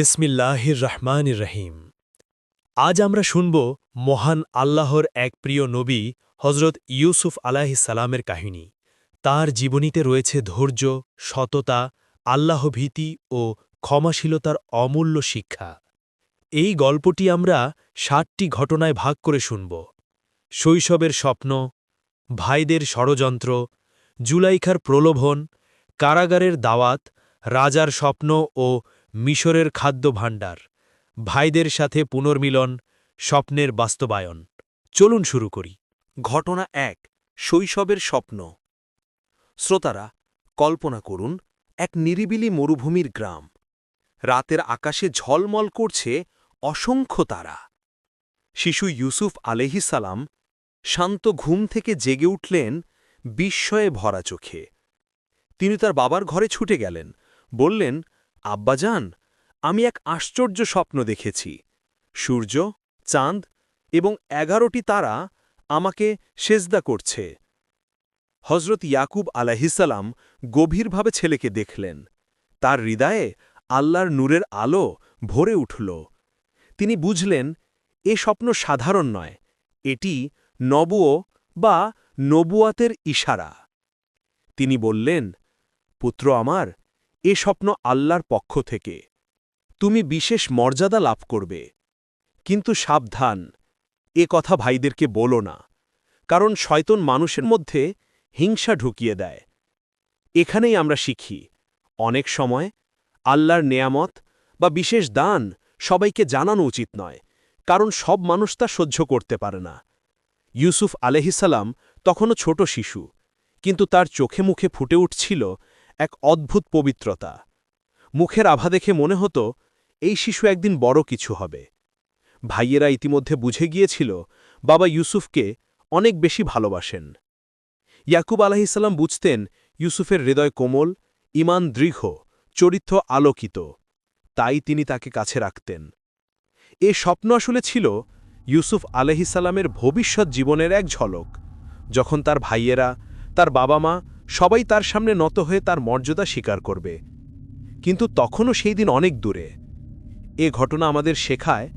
বিসমিল্লাহির রহমানির রহিম আজ আমরা শুনব মহান আল্লাহর এক প্রিয় নবী হজরত ইউসুফ সালামের কাহিনী। তার জীবনীতে রয়েছে ধৈর্য, সততা, আল্লাহভীতি ও ক্ষমাশীলতার অমূল্য শিক্ষা। এই গল্পটি আমরা ষাটটি ঘটনায় ভাগ করে শুনব। শৈশবের স্বপ্ন, ভাইদের ষড়যন্ত্র, জুলাইখার প্রলোভন, কারাগারের দাওয়াত, রাজার স্বপ্ন ও মিশরের খাদ্য ভাণ্ডার ভাইদের সাথে পুনর্মিলন, স্বপ্নের বাস্তবায়ন। চলুন শুরু করি। ঘটনা এক, শৈশবের স্বপ্ন। শ্রোতারা, কল্পনা করুন, এক নিরিবিলি মরুভূমির গ্রাম। রাতের আকাশে ঝলমল করছে অসংখ্য তারা। শিশু ইউসুফ আলহিসাল্লাম শান্ত ঘুম থেকে জেগে উঠলেন বিস্ময়ে ভরা চোখে। তিনি তার বাবার ঘরে ছুটে গেলেন, বললেন আব্বাজান, আমি এক আশ্চর্য স্বপ্ন দেখেছি। সূর্য, চাঁদ এবং এগারোটি তারা আমাকে সেজদা করছে। হজরত ইয়াকুব আলাহিসাল্লাম গভীরভাবে ছেলেকে দেখলেন। তার হৃদয়ে আল্লাহর নূরের আলো ভরে উঠল। তিনি বুঝলেন, এ স্বপ্ন সাধারণ নয়, এটি নবুয় বা নবুয়াতের ইশারা। তিনি বললেন, পুত্র আমার এ স্বপ্ন আল্লাহর পক্ষ থেকে। তুমি বিশেষ মর্যাদা লাভ করবে। কিন্তু সাবধান, এ কথা ভাইদেরকে বলো না, কারণ শয়তন মানুষের মধ্যে হিংসা ঢুকিয়ে দেয়। এখানেই আমরা শিখি, অনেক সময় আল্লাহর নেয়ামত বা বিশেষ দান সবাইকে জানানো উচিত নয়, কারণ সব মানুষ তা সহ্য করতে পারে না। ইউসুফ আলহিসাল্লাম তখনও ছোট শিশু, কিন্তু তার চোখে মুখে ফুটে উঠছিল এক অদ্ভুত পবিত্রতা। মুখের আভা দেখে মনে হতো, এই শিশু একদিন বড় কিছু হবে। ভাইয়েরা ইতিমধ্যে বুঝে গিয়েছিল, বাবা ইউসুফকে অনেক বেশি ভালোবাসেন। ইয়াকুব আলাহিসাল্লাম বুঝতেন, ইউসুফের হৃদয় কোমল ইমান দৃঢ়, চরিত্র আলোকিত। তাই তিনি তাকে কাছে রাখতেন। এ স্বপ্ন আসলে ছিল ইউসুফ আলহিসাল্লামের ভবিষ্যৎ জীবনের এক ঝলক, যখন তার ভাইয়েরা, তার বাবা মা সবাই তার সামনে নত হয়ে তার মর্যাদা স্বীকার করবে। কিন্তু তখনও সেই দিন অনেক দূরে। এ ঘটনা আমাদের শেখায়,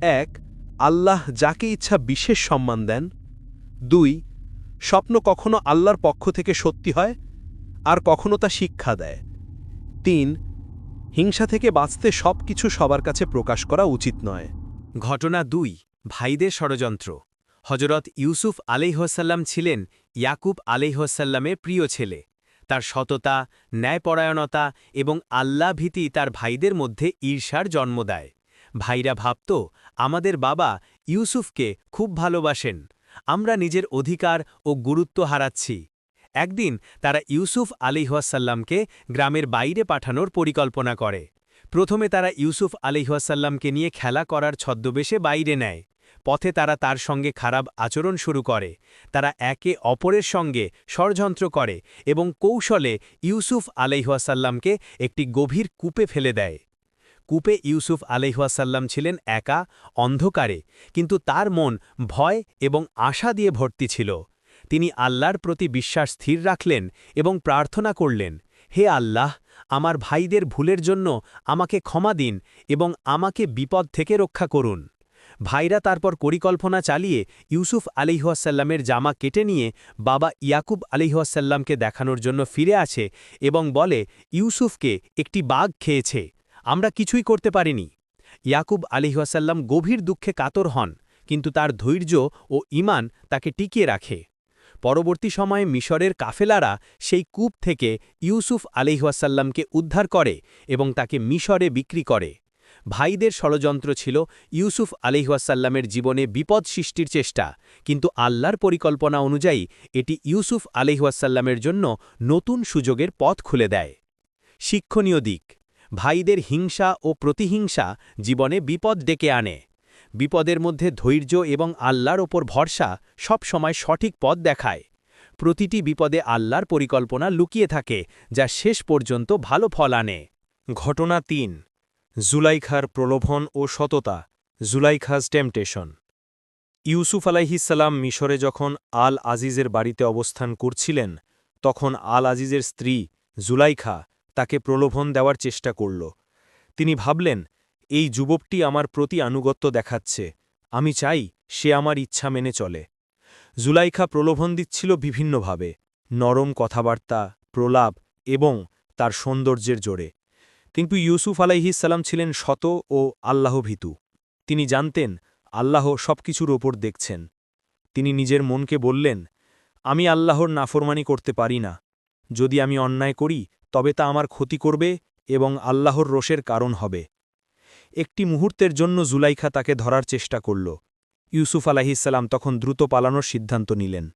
এক, আল্লাহ যাকে ইচ্ছা বিশেষ সম্মান দেন। দুই, স্বপ্ন কখনো আল্লাহর পক্ষ থেকে সত্যি হয়, আর কখনো তা শিক্ষা দেয়। তিন, হিংসা থেকে বাঁচতে সব কিছু সবার কাছে প্রকাশ করা উচিত নয়। ঘটনা দুই, ভাইদের ষড়যন্ত্র। হজরত ইউসুফ আলিহসাল্লাম ছিলেন ইয়াকুব আলিহসাল্লামের প্রিয় ছেলে। তার সততা, ন্যায়পরায়ণতা এবং আল্লাহ ভীতি তার ভাইদের মধ্যে ঈর্ষার জন্ম দেয়। ভাইরা ভাবত, আমাদের বাবা ইউসুফকে খুব ভালোবাসেন। আমরা নিজের অধিকার ও গুরুত্ব হারাচ্ছি। একদিন তারা ইউসুফ আলিহাসাল্লামকে গ্রামের বাইরে পাঠানোর পরিকল্পনা করে। প্রথমে তারা ইউসুফ আলিহাসাল্লামকে নিয়ে খেলা করার ছদ্মবেশে বাইরে নেয়। পথে তারা তার সঙ্গে খারাপ আচরণ শুরু করে। তারা একে অপরের সঙ্গে ষড়যন্ত্র করে এবং কৌশলে ইউসুফ আলাইহাসাল্লামকে একটি গভীর কূপে ফেলে দেয়। কূপে ইউসুফ আলাইহাসাল্লাম ছিলেন একা, অন্ধকারে, কিন্তু তার মন ভয় এবং আশা দিয়ে ভর্তি ছিল। তিনি আল্লাহর প্রতি বিশ্বাস স্থির রাখলেন এবং প্রার্থনা করলেন, হে আল্লাহ, আমার ভাইদের ভুলের জন্য আমাকে ক্ষমা দিন এবং আমাকে বিপদ থেকে রক্ষা করুন। ভাইরা তারপর পরিকল্পনা চালিয়ে ইউসুফ আলিহাসাল্লামের জামা কেটে নিয়ে বাবা ইয়াকুব আলিহাসাল্লামকে দেখানোর জন্য ফিরে আছে এবং বলে, ইউসুফকে একটি বাঘ খেয়েছে। আমরা কিছুই করতে পারিনি। ইয়াকুব আলিহাসাল্লাম গভীর দুঃখে কাতর হন, কিন্তু তার ধৈর্য ও ইমান তাকে টিকিয়ে রাখে। পরবর্তী সময়ে মিশরের কাফেলারা সেই কূপ থেকে ইউসুফ আলিহাসাল্লামকে উদ্ধার করে এবং তাকে মিশরে বিক্রি করে। ভাইদের ষড়যন্ত্র ছিল ইউসুফ আলিহাসাল্লামের জীবনে বিপদ সৃষ্টির চেষ্টা, কিন্তু আল্লাহর পরিকল্পনা অনুযায়ী এটি ইউসুফ আলিহাসাল্লামের জন্য নতুন সুযোগের পথ খুলে দেয়। শিক্ষণীয় দিক, ভাইদের হিংসা ও প্রতিহিংসা জীবনে বিপদ ডেকে আনে। বিপদের মধ্যে ধৈর্য এবং আল্লাহর ওপর ভরসা সব সময় সঠিক পথ দেখায়। প্রতিটি বিপদে আল্লাহর পরিকল্পনা লুকিয়ে থাকে, যা শেষ পর্যন্ত ভালো ফল আনে। ঘটনা তিন জুলাইখার প্রলোভন ও সততা, জুলাইখাজ টেম্পটেশন। ইউসুফ আলাইহিসাল্লাম মিশরে যখন আল আজিজের বাড়িতে অবস্থান করছিলেন, তখন আল আজিজের স্ত্রী জুলাইখা তাকে প্রলোভন দেওয়ার চেষ্টা করল। তিনি ভাবলেন, এই যুবকটি আমার প্রতি আনুগত্য দেখাচ্ছে, আমি চাই সে আমার ইচ্ছা মেনে চলে। জুলাইখা প্রলোভন দিচ্ছিল বিভিন্নভাবে, নরম কথাবার্তা, প্রলাপ এবং তার সৌন্দর্যের জোরে। কিন্তু ইউসুফ আলাইহিসাল্লাম ছিলেন শত ও আল্লাহ আল্লাহভীতু। তিনি জানতেন, আল্লাহ সবকিছুর ওপর দেখছেন। তিনি নিজের মনকে বললেন, আমি আল্লাহর নাফরমানি করতে পারি না। যদি আমি অন্যায় করি, তবে তা আমার ক্ষতি করবে এবং আল্লাহর রোষের কারণ হবে। একটি মুহূর্তের জন্য জুলাইখা তাকে ধরার চেষ্টা করল। ইউসুফ আলাহিসাল্লাম তখন দ্রুত পালানোর সিদ্ধান্ত নিলেন।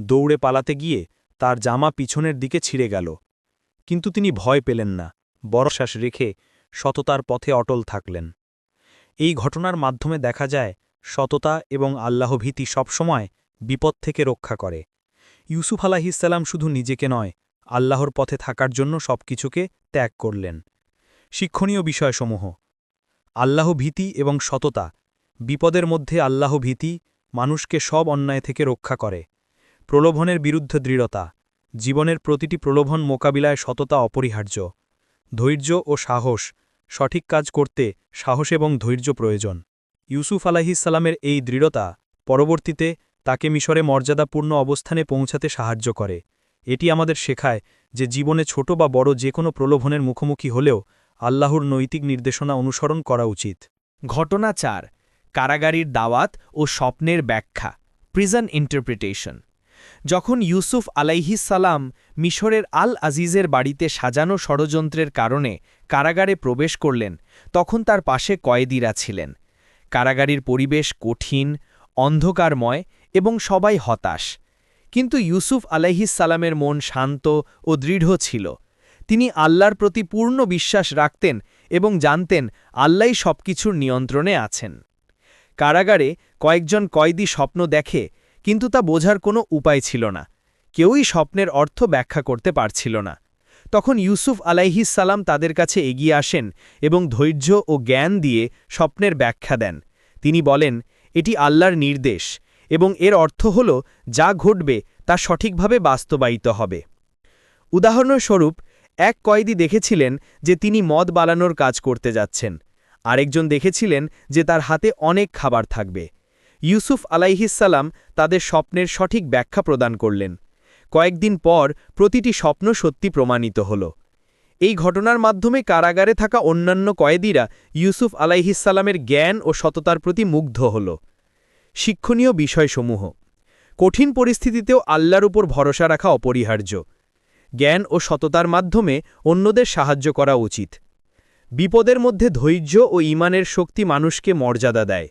দৌড়ে পালাতে গিয়ে তার জামা পিছনের দিকে ছিঁড়ে গেল। কিন্তু তিনি ভয় পেলেন না। বরশ্বাস রেখে সততার পথে অটল থাকলেন। এই ঘটনার মাধ্যমে দেখা যায়, সততা এবং আল্লাহভীতি সবসময় বিপদ থেকে রক্ষা করে। ইউসুফ আলাহিসাল্লাম শুধু নিজেকে নয়, আল্লাহর পথে থাকার জন্য সবকিছুকে ত্যাগ করলেন। শিক্ষণীয় বিষয়সমূহ। আল্লাহ ভীতি এবং সততা। বিপদের মধ্যে আল্লাহ ভীতি মানুষকে সব অন্যায় থেকে রক্ষা করে। প্রলোভনের বিরুদ্ধে দৃঢ়তা। জীবনের প্রতিটি প্রলোভন মোকাবিলায় সততা অপরিহার্য। ধৈর্য ও সাহস, সঠিক কাজ করতে সাহস এবং ধৈর্য প্রয়োজন। ইউসুফ আলাহিসাল্লামের এই দৃঢ়তা পরবর্তীতে তাকে মিশরে মর্যাদাপূর্ণ অবস্থানে পৌঁছাতে সাহায্য করে। এটি আমাদের শেখায় যে জীবনে ছোট বা বড় যে কোনো প্রলোভনের মুখোমুখি হলেও আল্লাহর নৈতিক নির্দেশনা অনুসরণ করা উচিত। ঘটনা চার, কারাগারির দাওয়াত ও স্বপ্নের ব্যাখ্যা প্রিজন ইন্টারপ্রিটেশন যখন ইউসুফ আলাইহিসাল্লাম মিশরের আল আজিজের বাড়িতে সাজানো ষড়যন্ত্রের কারণে কারাগারে প্রবেশ করলেন, তখন তার পাশে কয়েদিরা ছিলেন। কারাগারির পরিবেশ কঠিন, অন্ধকারময় এবং সবাই হতাশ। কিন্তু ইউসুফ আলাইহিসাল্লামের মন শান্ত ও দৃঢ় ছিল। তিনি আল্লাহর প্রতি পূর্ণ বিশ্বাস রাখতেন এবং জানতেন আল্লাহ সবকিছুর নিয়ন্ত্রণে আছেন। কারাগারে কয়েকজন কয়েদি স্বপ্ন দেখে কিন্তু তা বোঝার কোনো উপায় ছিল না। কেউই স্বপ্নের অর্থ ব্যাখ্যা করতে পারছিল না। তখন ইউসুফ সালাম তাদের কাছে এগিয়ে আসেন এবং ধৈর্য ও জ্ঞান দিয়ে স্বপ্নের ব্যাখ্যা দেন। তিনি বলেন, এটি আল্লাহর নির্দেশ এবং এর অর্থ হল, যা ঘটবে তা সঠিকভাবে বাস্তবায়িত হবে। উদাহরণস্বরূপ, এক কয়েদি দেখেছিলেন যে তিনি মদ বালানোর কাজ করতে যাচ্ছেন। আরেকজন দেখেছিলেন যে তার হাতে অনেক খাবার থাকবে। ইউসুফ আলাইহিসাল্লাম তাদের স্বপ্নের সঠিক ব্যাখ্যা প্রদান করলেন। কয়েকদিন পর প্রতিটি স্বপ্ন সত্যি প্রমাণিত হল। এই ঘটনার মাধ্যমে কারাগারে থাকা অন্যান্য কয়েদিরা ইউসুফ আলাইহিসাল্লামের জ্ঞান ও সততার প্রতি মুগ্ধ হল। শিক্ষণীয় বিষয়সমূহ। কঠিন পরিস্থিতিতেও আল্লাহর উপর ভরসা রাখা অপরিহার্য। জ্ঞান ও সততার মাধ্যমে অন্যদের সাহায্য করা উচিত। বিপদের মধ্যে ধৈর্য ও ইমানের শক্তি মানুষকে মর্যাদা দেয়।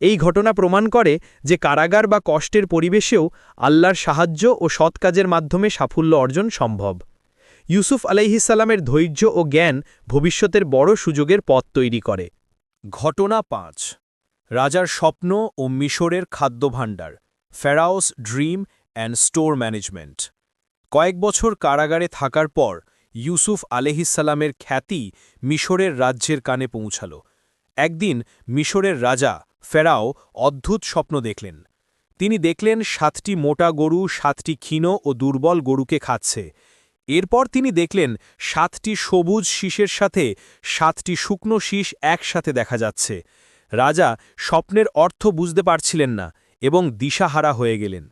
এই ঘটনা প্রমাণ করে যে কারাগার বা কষ্টের পরিবেশেও আল্লাহর সাহায্য ও সৎ কাজের মাধ্যমে সাফল্য অর্জন সম্ভব। ইউসুফ আলাইহিসাল্লামের ধৈর্য ও জ্ঞান ভবিষ্যতের বড় সুযোগের পথ তৈরি করে। ঘটনা পাঁচ। রাজার স্বপ্ন ও মিশরের খাদ্যভাণ্ডার, pharaoh's dream and store management. কয়েক বছর কারাগারে থাকার পর ইউসুফ আলেহিসাল্লামের খ্যাতি মিশরের রাজ্যের কানে পৌঁছাল। একদিন মিশরের রাজা ফেরাও অদ্ভুত স্বপ্ন দেখলেন। তিনি দেখলেন সাতটি মোটা গরু, সাতটি ক্ষীণ ও দুর্বল গরুকে খাচ্ছে। এরপর তিনি দেখলেন সাতটি সবুজ শীষের সাথে সাতটি শুকনো শীষ একসাথে দেখা যাচ্ছে। রাজা স্বপ্নের অর্থ বুঝতে পারছিলেন না এবং দিশাহারা হয়ে গেলেন।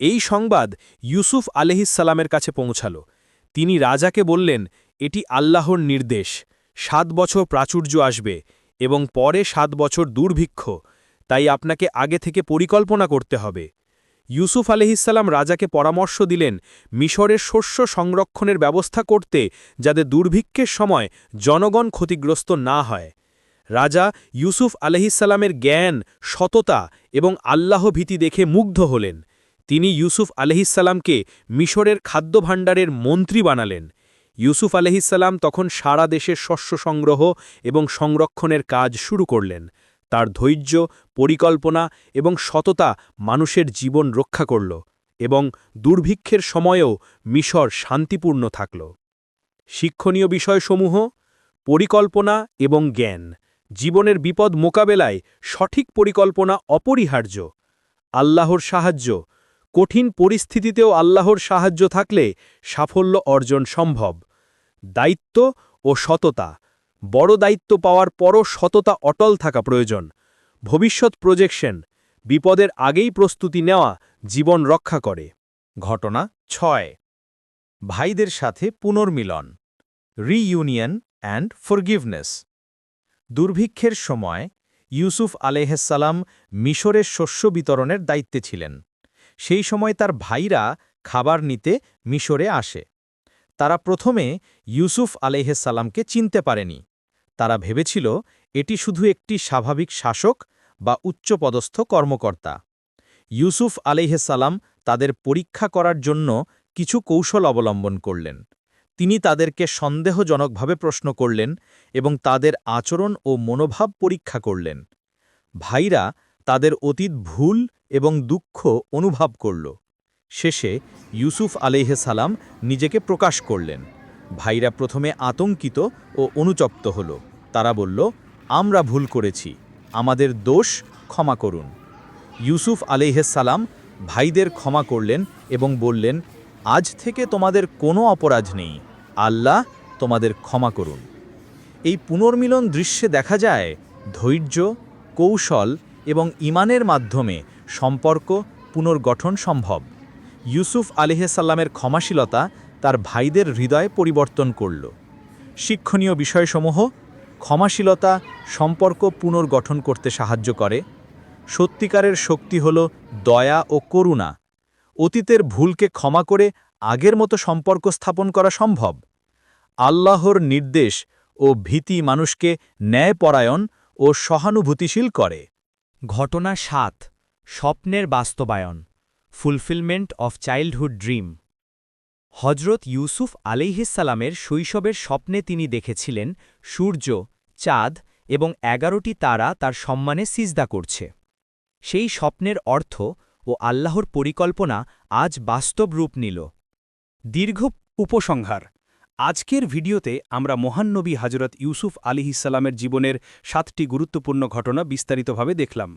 এই সংবাদ ইউসুফ আলহিসাল্লামের কাছে পৌঁছাল। তিনি রাজাকে বললেন, এটি আল্লাহর নির্দেশ। সাত বছর প্রাচুর্য আসবে। এবং পরে সাত বছর দুর্ভিক্ষ, তাই আপনাকে আগে থেকে পরিকল্পনা করতে হবে। ইউসুফ আলহিসাল্লাম রাজাকে পরামর্শ দিলেন মিশরের শস্য সংরক্ষণের ব্যবস্থা করতে যাতে দুর্ভিক্ষের সময় জনগণ ক্ষতিগ্রস্ত না হয়। রাজা ইউসুফ আলহিসাল্লামের জ্ঞান, সততা এবং আল্লাহ ভীতি দেখে মুগ্ধ হলেন। তিনি ইউসুফ আলহিসাল্লামকে মিশরের খাদ্যভাণ্ডারের মন্ত্রী বানালেন। ইউসুফ আলহিসাল্লাম তখন সারা দেশের শস্য সংগ্রহ এবং সংরক্ষণের কাজ শুরু করলেন। তার ধৈর্য, পরিকল্পনা এবং সততা মানুষের জীবন রক্ষা করল এবং দুর্ভিক্ষের সময়েও মিশর শান্তিপূর্ণ থাকল। শিক্ষণীয় বিষয়সমূহ, পরিকল্পনা এবং জ্ঞান। জীবনের বিপদ মোকাবেলায় সঠিক পরিকল্পনা অপরিহার্য। আল্লাহর সাহায্য। কঠিন পরিস্থিতিতেও আল্লাহর সাহায্য থাকলে সাফল্য অর্জন সম্ভব। দায়িত্ব ও সততা। বড় দায়িত্ব পাওয়ার পরও সততা অটল থাকা প্রয়োজন। ভবিষ্যৎ প্রজেকশন বিপদের আগেই প্রস্তুতি নেওয়া, জীবন রক্ষা করে। ঘটনা ছয়। ভাইদের সাথে পুনর্মিলন রিইউনিয়ন অ্যান্ড ফরগিভনেস দুর্ভিক্ষের সময় ইউসুফ আলেহসালাম মিশরের শস্য বিতরণের দায়িত্বে ছিলেন। সেই সময় তার ভাইরা খাবার নিতে মিশরে আসে। তারা প্রথমে ইউসুফ আলেহসালামকে চিনতে পারেনি। তারা ভেবেছিল, এটি শুধু একটি স্বাভাবিক শাসক বা উচ্চপদস্থ কর্মকর্তা। ইউসুফ আলেহসালাম তাদের পরীক্ষা করার জন্য কিছু কৌশল অবলম্বন করলেন। তিনি তাদেরকে সন্দেহজনকভাবে প্রশ্ন করলেন এবং তাদের আচরণ ও মনোভাব পরীক্ষা করলেন। ভাইরা তাদের অতীত ভুল এবং দুঃখ অনুভব করল। শেষে ইউসুফ সালাম নিজেকে প্রকাশ করলেন। ভাইরা প্রথমে আতঙ্কিত ও অনুচপ্ত হল। তারা বলল, আমরা ভুল করেছি, আমাদের দোষ ক্ষমা করুন। ইউসুফ সালাম ভাইদের ক্ষমা করলেন এবং বললেন, আজ থেকে তোমাদের কোনো অপরাধ নেই, আল্লাহ তোমাদের ক্ষমা করুন। এই পুনর্মিলন দৃশ্যে দেখা যায় ধৈর্য, কৌশল এবং ইমানের মাধ্যমে সম্পর্ক পুনর্গঠন সম্ভব। ইউসুফ আলিহাসাল্লামের ক্ষমাশীলতা তার ভাইদের হৃদয় পরিবর্তন করল। শিক্ষণীয় বিষয়সমূহ, ক্ষমাশীলতা সম্পর্ক পুনর্গঠন করতে সাহায্য করে। সত্যিকারের শক্তি হল দয়া ও করুণা। অতীতের ভুলকে ক্ষমা করে আগের মতো সম্পর্ক স্থাপন করা সম্ভব। আল্লাহর নির্দেশ ও ভীতি মানুষকে ন্যায়পরায়ণ ও সহানুভূতিশীল করে। ঘটনা সাত, স্বপ্নের বাস্তবায়ন। ফুলফিলমেন্ট অফ চাইল্ডহুড ড্রিম হজরত ইউসুফ আলিহিসালামের শৈশবের স্বপ্নে তিনি দেখেছিলেন সূর্য, চাঁদ এবং এগারোটি তারা তার সম্মানে সিজদা করছে। সেই স্বপ্নের অর্থ ও আল্লাহর পরিকল্পনা আজ বাস্তব রূপ নিল। দীর্ঘ উপসংহার। আজকের ভিডিওতে আমরা মহান নবী হজরত ইউসুফ আলিহিসাল্লামের জীবনের সাতটি গুরুত্বপূর্ণ ঘটনা বিস্তারিতভাবে দেখলাম।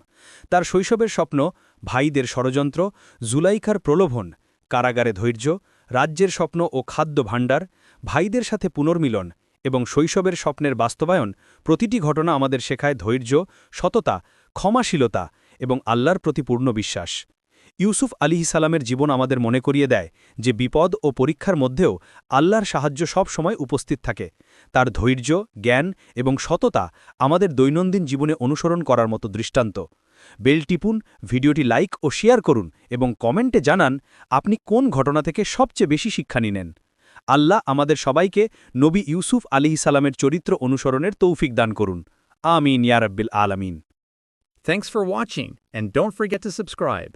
তার শৈশবের স্বপ্ন ভাইদের ষড়যন্ত্র, জুলাইখার প্রলোভন, কারাগারে ধৈর্য, রাজ্যের স্বপ্ন ও খাদ্য ভাণ্ডার, ভাইদের সাথে পুনর্মিলন এবং শৈশবের স্বপ্নের বাস্তবায়ন প্রতিটি ঘটনা আমাদের শেখায় ধৈর্য, সততা, ক্ষমাশীলতা এবং আল্লাহর প্রতি পূর্ণ বিশ্বাস। ইউসুফ আলী সালামের জীবন আমাদের মনে করিয়ে দেয় যে বিপদ ও পরীক্ষার মধ্যেও আল্লাহর সাহায্য সব সময় উপস্থিত থাকে। তার ধৈর্য জ্ঞান এবং সততা আমাদের দৈনন্দিন জীবনে অনুসরণ করার মতো দৃষ্টান্ত। বেল টিপুন ভিডিওটি লাইক ও শেয়ার করুন এবং কমেন্টে জানান আপনি কোন ঘটনা থেকে সবচেয়ে বেশি শিক্ষা নিনেন আল্লাহ আমাদের সবাইকে নবী ইউসুফ আলী সালামের চরিত্র অনুসরণের তৌফিক দান করুন। আমিন ইয়ারব্বিল আলামিন। Thanks for watching, and don't forget to subscribe.